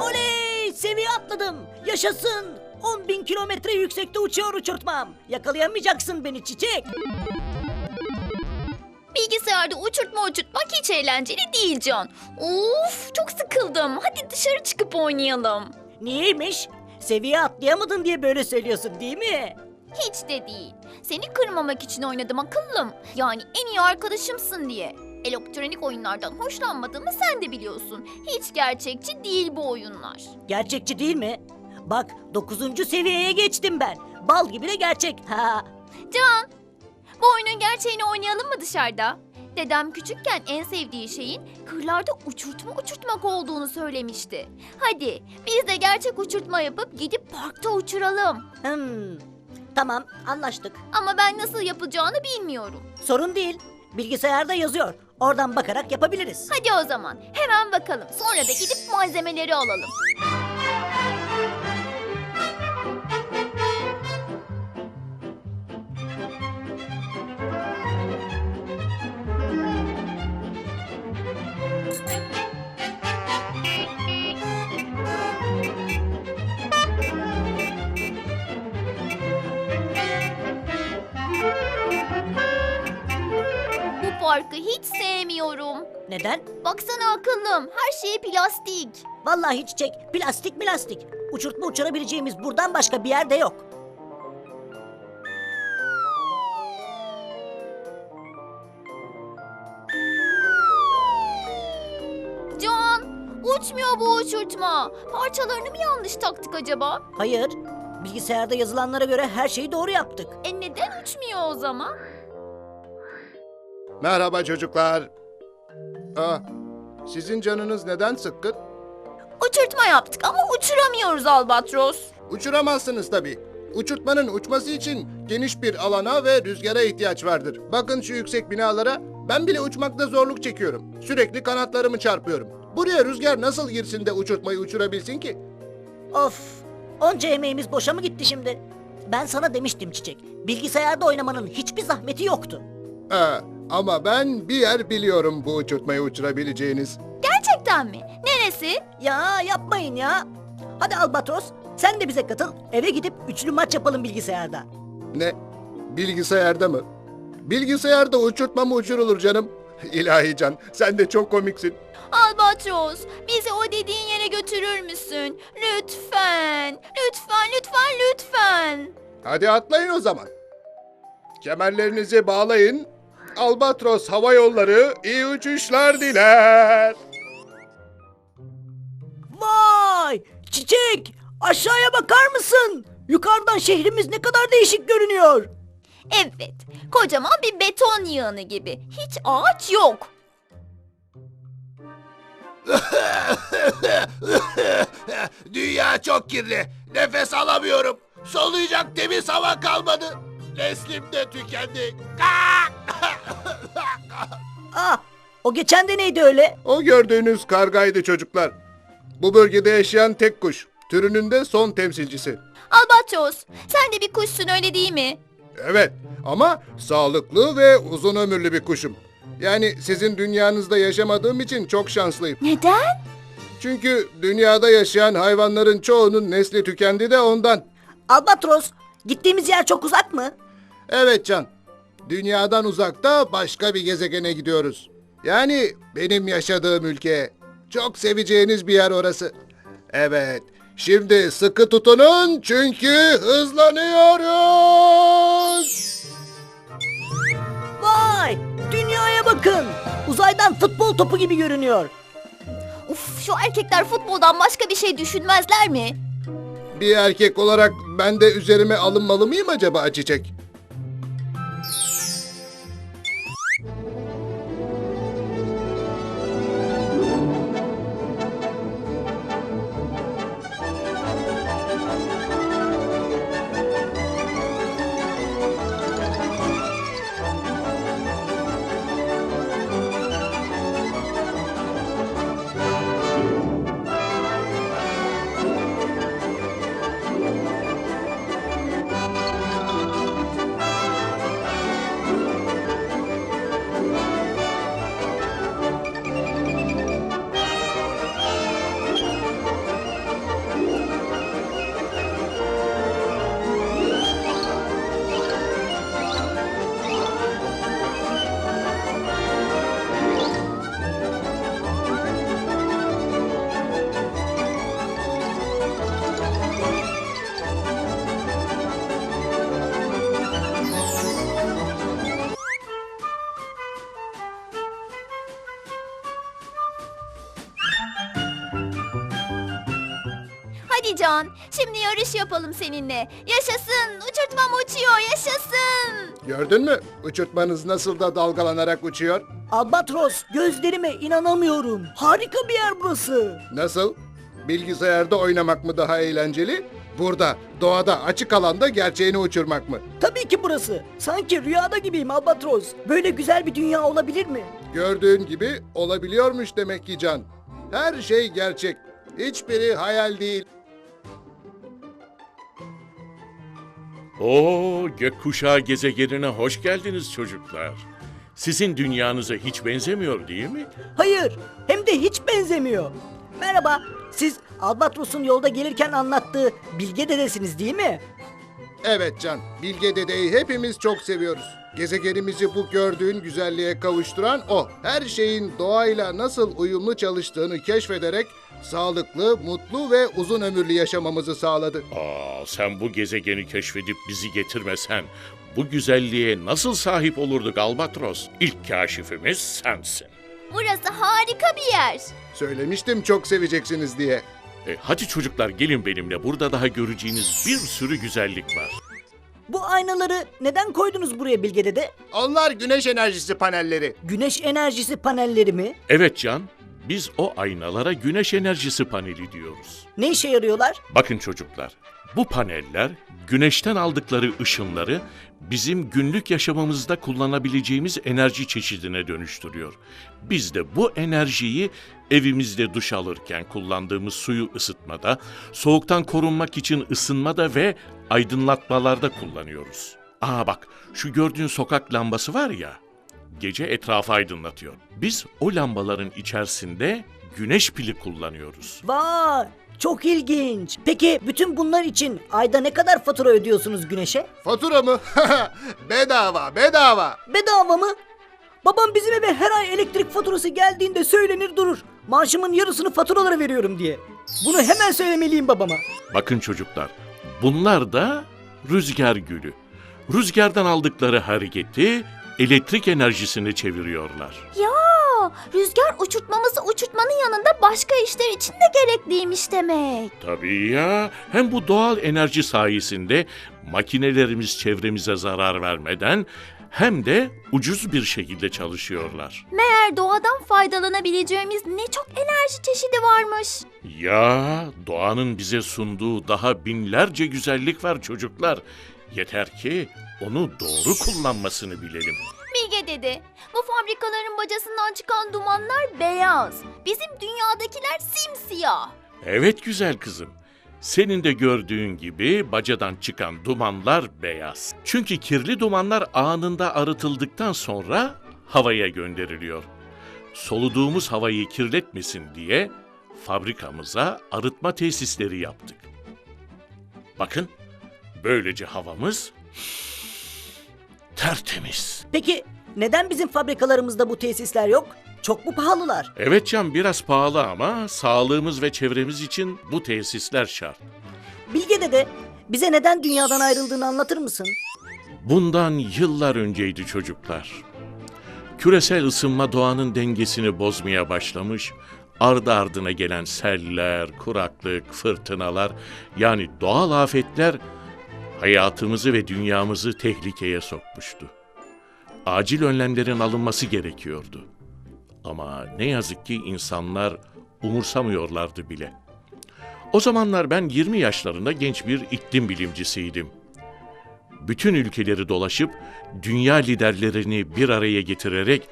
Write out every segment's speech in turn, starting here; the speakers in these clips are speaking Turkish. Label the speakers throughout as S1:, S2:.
S1: Oley! Seviye atladım. Yaşasın. 10 bin kilometre yüksekte uçuyor uçurtmam. Yakalayamayacaksın beni çiçek.
S2: Bilgisayarda uçurtma uçurtmak hiç eğlenceli değil Can. Of çok sıkıldım. Hadi dışarı çıkıp oynayalım.
S1: Niyeymiş? Seviye atlayamadın diye böyle söylüyorsun değil mi?
S2: Hiç de değil. Seni kırmamak için oynadım akıllım. Yani en iyi arkadaşımsın diye. Elektronik oyunlardan hoşlanmadığımı sen de biliyorsun. Hiç gerçekçi değil bu oyunlar.
S1: Gerçekçi değil mi? Bak 9. seviyeye geçtim ben. Bal gibi de gerçek. Ha.
S2: Can, bu oyunun gerçeğini oynayalım mı dışarıda? Dedem küçükken en sevdiği şeyin kırlarda uçurtma uçurtmak olduğunu söylemişti. Hadi biz de gerçek uçurtma yapıp gidip parkta uçuralım.
S1: Hmm. Tamam anlaştık.
S2: Ama ben nasıl yapılacağını bilmiyorum.
S1: Sorun değil. Bilgisayarda yazıyor. Oradan bakarak yapabiliriz.
S2: Hadi o zaman hemen bakalım. Sonra da gidip malzemeleri alalım. Parkı hiç sevmiyorum.
S1: Neden?
S2: Baksana akıllım, her şey plastik.
S1: Vallahi çiçek. Plastik plastik. Uçurtma uçurabileceğimiz buradan başka bir yerde yok.
S2: Can, uçmuyor bu uçurtma. Parçalarını mı yanlış taktık acaba?
S1: Hayır. Bilgisayarda yazılanlara göre her şeyi doğru yaptık.
S2: E neden uçmuyor o zaman?
S3: Merhaba çocuklar. Aa, sizin canınız neden sıkkın?
S2: Uçurtma yaptık ama uçuramıyoruz Albatros.
S3: Uçuramazsınız tabii. Uçurtmanın uçması için geniş bir alana ve rüzgara ihtiyaç vardır. Bakın şu yüksek binalara. Ben bile uçmakta zorluk çekiyorum. Sürekli kanatlarımı çarpıyorum. Buraya rüzgar nasıl girsin de uçurtmayı uçurabilsin ki?
S1: Of! Onca emeğimiz boşa mı gitti şimdi? Ben sana demiştim Çiçek. Bilgisayarda oynamanın hiçbir zahmeti yoktu.
S3: Ee, ama ben bir yer biliyorum bu uçurtmayı uçurabileceğiniz.
S2: Gerçekten mi? Neresi?
S1: Ya yapmayın ya. Hadi Albatros sen de bize katıl. Eve gidip üçlü maç yapalım bilgisayarda.
S3: Ne? Bilgisayarda mı? Bilgisayarda uçurtma mı uçurulur canım? İlahi can, sen de çok komiksin.
S2: Albatros, bizi o dediğin yere götürür müsün? Lütfen, lütfen, lütfen, lütfen.
S3: Hadi atlayın o zaman. Kemerlerinizi bağlayın. Albatros Hava Yolları iyi uçuşlar diler.
S1: Vay! Çiçek! Aşağıya bakar mısın? Yukarıdan şehrimiz ne kadar değişik görünüyor.
S2: Evet, kocaman bir beton yığını gibi. Hiç ağaç yok.
S3: Dünya çok kirli. Nefes alamıyorum. Soluyacak temiz hava kalmadı. Neslim de tükendi.
S1: Ah! O geçen de neydi öyle?
S3: o gördüğünüz kargaydı çocuklar. Bu bölgede yaşayan tek kuş. Türünün de son temsilcisi.
S2: Albatros, sen de bir kuşsun öyle değil mi?
S3: Evet ama sağlıklı ve uzun ömürlü bir kuşum. Yani sizin dünyanızda yaşamadığım için çok şanslıyım.
S2: Neden?
S3: Çünkü dünyada yaşayan hayvanların çoğunun nesli tükendi de ondan.
S1: Albatros, gittiğimiz yer çok uzak mı?
S3: Evet Can. Dünyadan uzakta başka bir gezegene gidiyoruz. Yani benim yaşadığım ülke. Çok seveceğiniz bir yer orası. Evet. Şimdi sıkı tutunun çünkü hızlanıyoruz.
S1: Vay! Dünyaya bakın! Uzaydan futbol topu gibi görünüyor.
S2: Uf, şu erkekler futboldan başka bir şey düşünmezler mi?
S3: Bir erkek olarak ben de üzerime alınmalı mıyım acaba Çiçek?
S2: Yarış yapalım seninle. Yaşasın. Uçurtmam uçuyor. Yaşasın.
S3: Gördün mü? Uçurtmanız nasıl da dalgalanarak uçuyor.
S1: Albatros gözlerime inanamıyorum. Harika bir yer burası.
S3: Nasıl? Bilgisayarda oynamak mı daha eğlenceli? Burada, doğada, açık alanda gerçeğini uçurmak mı?
S1: Tabii ki burası. Sanki rüyada gibiyim Albatros. Böyle güzel bir dünya olabilir mi?
S3: Gördüğün gibi olabiliyormuş demek ki Can. Her şey gerçek. Hiçbiri hayal değil.
S4: Oo, gökkuşağı gezegenine hoş geldiniz çocuklar. Sizin dünyanıza hiç benzemiyor değil mi?
S1: Hayır, hem de hiç benzemiyor. Merhaba, siz Albatros'un yolda gelirken anlattığı Bilge dedesiniz değil mi?
S3: Evet Can, Bilge Dede'yi hepimiz çok seviyoruz. Gezegenimizi bu gördüğün güzelliğe kavuşturan o. Her şeyin doğayla nasıl uyumlu çalıştığını keşfederek sağlıklı, mutlu ve uzun ömürlü yaşamamızı sağladı.
S4: Aa, sen bu gezegeni keşfedip bizi getirmesen bu güzelliğe nasıl sahip olurduk Albatros? İlk kaşifimiz sensin.
S2: Burası harika bir yer.
S3: Söylemiştim çok seveceksiniz diye.
S4: E, hadi çocuklar gelin benimle. Burada daha göreceğiniz bir sürü güzellik var.
S1: Bu aynaları neden koydunuz buraya Bilge dede?
S3: Onlar güneş enerjisi panelleri.
S1: Güneş enerjisi panelleri mi?
S4: Evet Can, biz o aynalara güneş enerjisi paneli diyoruz.
S1: Ne işe yarıyorlar?
S4: Bakın çocuklar, bu paneller güneşten aldıkları ışınları bizim günlük yaşamımızda kullanabileceğimiz enerji çeşidine dönüştürüyor. Biz de bu enerjiyi evimizde duş alırken kullandığımız suyu ısıtmada, soğuktan korunmak için ısınmada ve aydınlatmalarda kullanıyoruz. Aa bak, şu gördüğün sokak lambası var ya, gece etrafı aydınlatıyor. Biz o lambaların içerisinde güneş pili kullanıyoruz.
S1: Vay, çok ilginç. Peki bütün bunlar için ayda ne kadar fatura ödüyorsunuz güneşe?
S3: Fatura mı? bedava, bedava.
S1: Bedava mı? Babam bizim eve her ay elektrik faturası geldiğinde söylenir durur. Maaşımın yarısını faturalara veriyorum diye. Bunu hemen söylemeliyim babama.
S4: Bakın çocuklar, bunlar da rüzgar gülü. Rüzgardan aldıkları hareketi elektrik enerjisine çeviriyorlar.
S2: Ya rüzgar uçurtmamızı uçurtmanın yanında başka işler için de gerekliymiş demek.
S4: Tabii ya, hem bu doğal enerji sayesinde makinelerimiz çevremize zarar vermeden hem de ucuz bir şekilde çalışıyorlar.
S2: Meğer doğadan faydalanabileceğimiz ne çok enerji çeşidi varmış.
S4: Ya doğanın bize sunduğu daha binlerce güzellik var çocuklar. Yeter ki onu doğru kullanmasını bilelim.
S2: Bilge dedi, bu fabrikaların bacasından çıkan dumanlar beyaz. Bizim dünyadakiler simsiyah.
S4: Evet güzel kızım. Senin de gördüğün gibi bacadan çıkan dumanlar beyaz. Çünkü kirli dumanlar anında arıtıldıktan sonra havaya gönderiliyor. Soluduğumuz havayı kirletmesin diye fabrikamıza arıtma tesisleri yaptık. Bakın, böylece havamız tertemiz.
S1: Peki neden bizim fabrikalarımızda bu tesisler yok? Çok mu pahalılar?
S4: Evet Can biraz pahalı ama sağlığımız ve çevremiz için bu tesisler şart.
S1: Bilge dede bize neden dünyadan ayrıldığını anlatır mısın?
S4: Bundan yıllar önceydi çocuklar. Küresel ısınma doğanın dengesini bozmaya başlamış, ardı ardına gelen seller, kuraklık, fırtınalar yani doğal afetler hayatımızı ve dünyamızı tehlikeye sokmuştu. Acil önlemlerin alınması gerekiyordu. Ama ne yazık ki insanlar umursamıyorlardı bile. O zamanlar ben 20 yaşlarında genç bir iklim bilimcisiydim bütün ülkeleri dolaşıp dünya liderlerini bir araya getirerek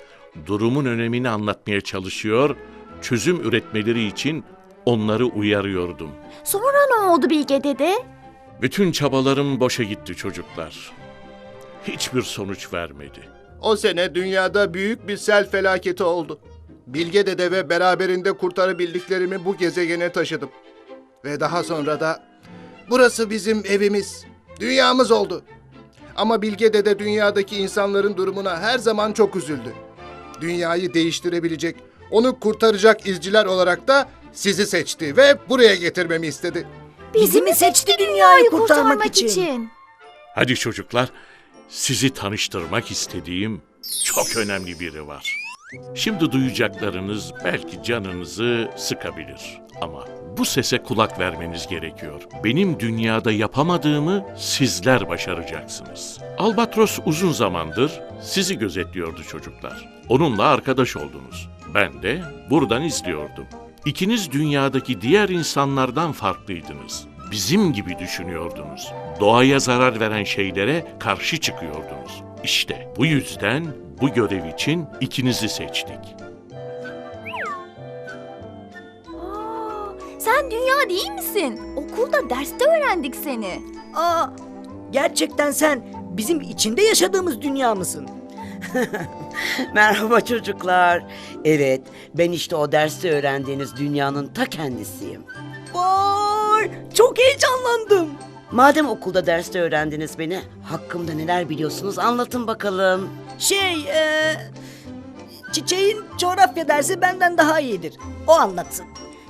S4: durumun önemini anlatmaya çalışıyor, çözüm üretmeleri için onları uyarıyordum.
S2: Sonra ne oldu Bilge dede?
S4: Bütün çabalarım boşa gitti çocuklar. Hiçbir sonuç vermedi.
S3: O sene dünyada büyük bir sel felaketi oldu. Bilge Dede ve beraberinde kurtarabildiklerimi bu gezegene taşıdım. Ve daha sonra da burası bizim evimiz, dünyamız oldu. Ama Bilge Dede dünyadaki insanların durumuna her zaman çok üzüldü. Dünyayı değiştirebilecek, onu kurtaracak izciler olarak da sizi seçti ve buraya getirmemi istedi.
S1: Bizi mi seçti dünyayı kurtarmak için?
S4: Hadi çocuklar, sizi tanıştırmak istediğim çok önemli biri var. Şimdi duyacaklarınız belki canınızı sıkabilir. Ama bu sese kulak vermeniz gerekiyor. Benim dünyada yapamadığımı sizler başaracaksınız. Albatros uzun zamandır sizi gözetliyordu çocuklar. Onunla arkadaş oldunuz. Ben de buradan izliyordum. İkiniz dünyadaki diğer insanlardan farklıydınız. Bizim gibi düşünüyordunuz. Doğaya zarar veren şeylere karşı çıkıyordunuz. İşte bu yüzden bu görev için ikinizi seçtik.
S2: Aa, sen dünya değil misin? Okulda derste öğrendik seni.
S1: Aa, gerçekten sen bizim içinde yaşadığımız dünya mısın?
S5: Merhaba çocuklar. Evet, ben işte o derste öğrendiğiniz dünyanın ta kendisiyim.
S1: Vay, çok heyecanlandım.
S5: Madem okulda derste öğrendiniz beni, hakkımda neler biliyorsunuz anlatın bakalım.
S1: Şey, e, çiçeğin coğrafya dersi benden daha iyidir. O anlatsın.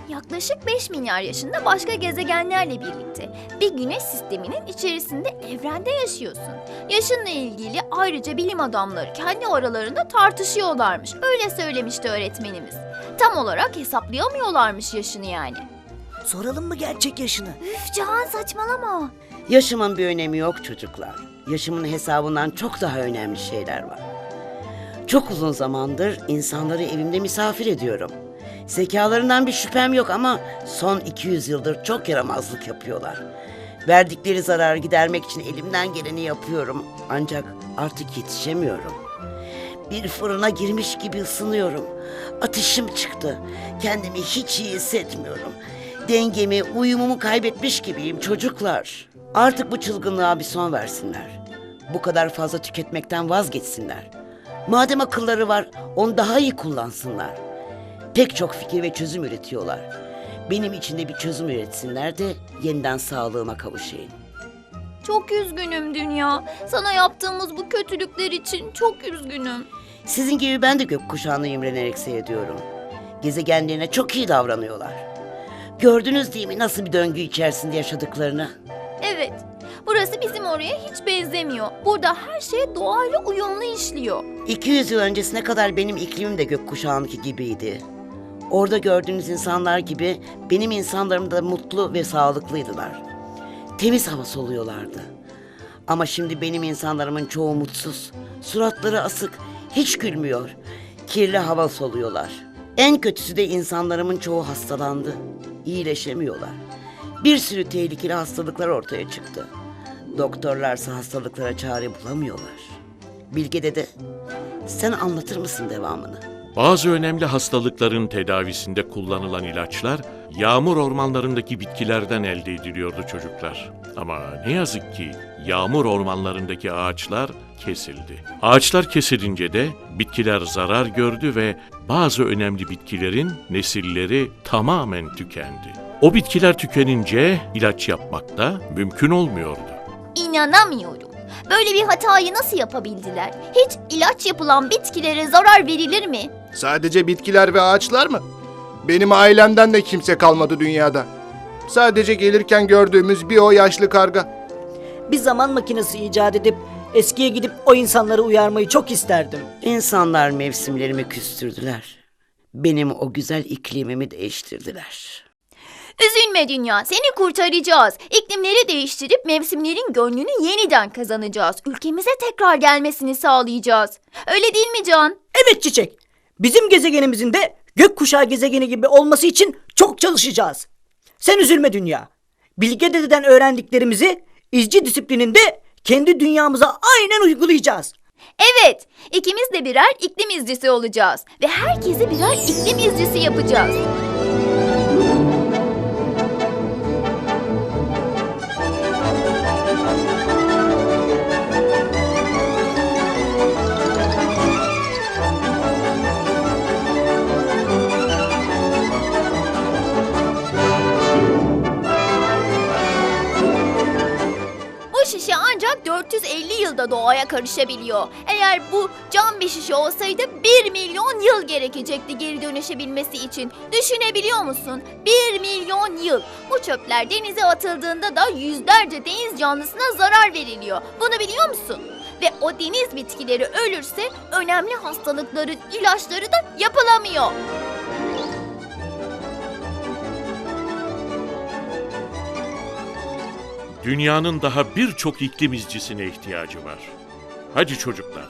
S2: Yaklaşık 5 milyar yaşında başka gezegenlerle birlikte bir güneş sisteminin içerisinde evrende yaşıyorsun. Yaşınla ilgili ayrıca bilim adamları kendi aralarında tartışıyorlarmış. Öyle söylemişti öğretmenimiz. Tam olarak hesaplayamıyorlarmış yaşını yani.
S1: Soralım mı gerçek yaşını?
S2: Üf Can saçmalama.
S5: Yaşımın bir önemi yok çocuklar. Yaşımın hesabından çok daha önemli şeyler var. Çok uzun zamandır insanları evimde misafir ediyorum. Zekalarından bir şüphem yok ama son 200 yıldır çok yaramazlık yapıyorlar. Verdikleri zararı gidermek için elimden geleni yapıyorum. Ancak artık yetişemiyorum. Bir fırına girmiş gibi ısınıyorum. Ateşim çıktı. Kendimi hiç iyi hissetmiyorum. Dengemi, uyumumu kaybetmiş gibiyim çocuklar. Artık bu çılgınlığa bir son versinler. Bu kadar fazla tüketmekten vazgeçsinler. Madem akılları var, onu daha iyi kullansınlar. Pek çok fikir ve çözüm üretiyorlar. Benim için de bir çözüm üretsinler de yeniden sağlığıma kavuşayım.
S2: Çok üzgünüm dünya. Sana yaptığımız bu kötülükler için çok üzgünüm.
S5: Sizin gibi ben de gökkuşağını imrenerek seyrediyorum. Gezegenlerine çok iyi davranıyorlar. Gördünüz değil mi nasıl bir döngü içerisinde yaşadıklarını?
S2: Evet, burası bizim oraya hiç benzemiyor. Burada her şey doğayla uyumlu işliyor.
S5: 200 yıl öncesine kadar benim iklimim de gökkuşağınki gibiydi. Orada gördüğünüz insanlar gibi benim insanlarım da mutlu ve sağlıklıydılar. Temiz hava soluyorlardı. Ama şimdi benim insanlarımın çoğu mutsuz. Suratları asık, hiç gülmüyor. Kirli hava soluyorlar. En kötüsü de insanlarımın çoğu hastalandı. İyileşemiyorlar. Bir sürü tehlikeli hastalıklar ortaya çıktı. Doktorlarsa hastalıklara çare bulamıyorlar. Bilge dede, sen anlatır mısın devamını?
S4: Bazı önemli hastalıkların tedavisinde kullanılan ilaçlar yağmur ormanlarındaki bitkilerden elde ediliyordu çocuklar. Ama ne yazık ki yağmur ormanlarındaki ağaçlar kesildi. Ağaçlar kesilince de bitkiler zarar gördü ve bazı önemli bitkilerin nesilleri tamamen tükendi. O bitkiler tükenince ilaç yapmak da mümkün olmuyordu.
S2: İnanamıyorum. Böyle bir hatayı nasıl yapabildiler? Hiç ilaç yapılan bitkilere zarar verilir mi?
S3: Sadece bitkiler ve ağaçlar mı? Benim ailemden de kimse kalmadı dünyada. Sadece gelirken gördüğümüz bir o yaşlı karga.
S1: Bir zaman makinesi icat edip eskiye gidip o insanları uyarmayı çok isterdim.
S5: İnsanlar mevsimlerimi küstürdüler. Benim o güzel iklimimi değiştirdiler.
S2: Üzülme dünya, seni kurtaracağız. İklimleri değiştirip mevsimlerin gönlünü yeniden kazanacağız. Ülkemize tekrar gelmesini sağlayacağız. Öyle değil mi Can?
S1: Evet Çiçek. Bizim gezegenimizin de gökkuşağı gezegeni gibi olması için çok çalışacağız. Sen üzülme dünya. Bilge dededen öğrendiklerimizi izci disiplininde kendi dünyamıza aynen uygulayacağız.
S2: Evet, ikimiz de birer iklim izcisi olacağız. Ve herkesi birer iklim izcisi yapacağız. Ancak 450 yılda doğaya karışabiliyor. Eğer bu cam bir şişe olsaydı 1 milyon yıl gerekecekti geri dönüşebilmesi için. Düşünebiliyor musun? 1 milyon yıl. Bu çöpler denize atıldığında da yüzlerce deniz canlısına zarar veriliyor. Bunu biliyor musun? Ve o deniz bitkileri ölürse önemli hastalıkların ilaçları da yapılamıyor.
S4: Dünyanın daha birçok iklim izcisine ihtiyacı var. Hadi çocuklar,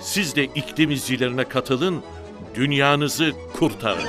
S4: siz de iklim izcilerine katılın, dünyanızı kurtarın.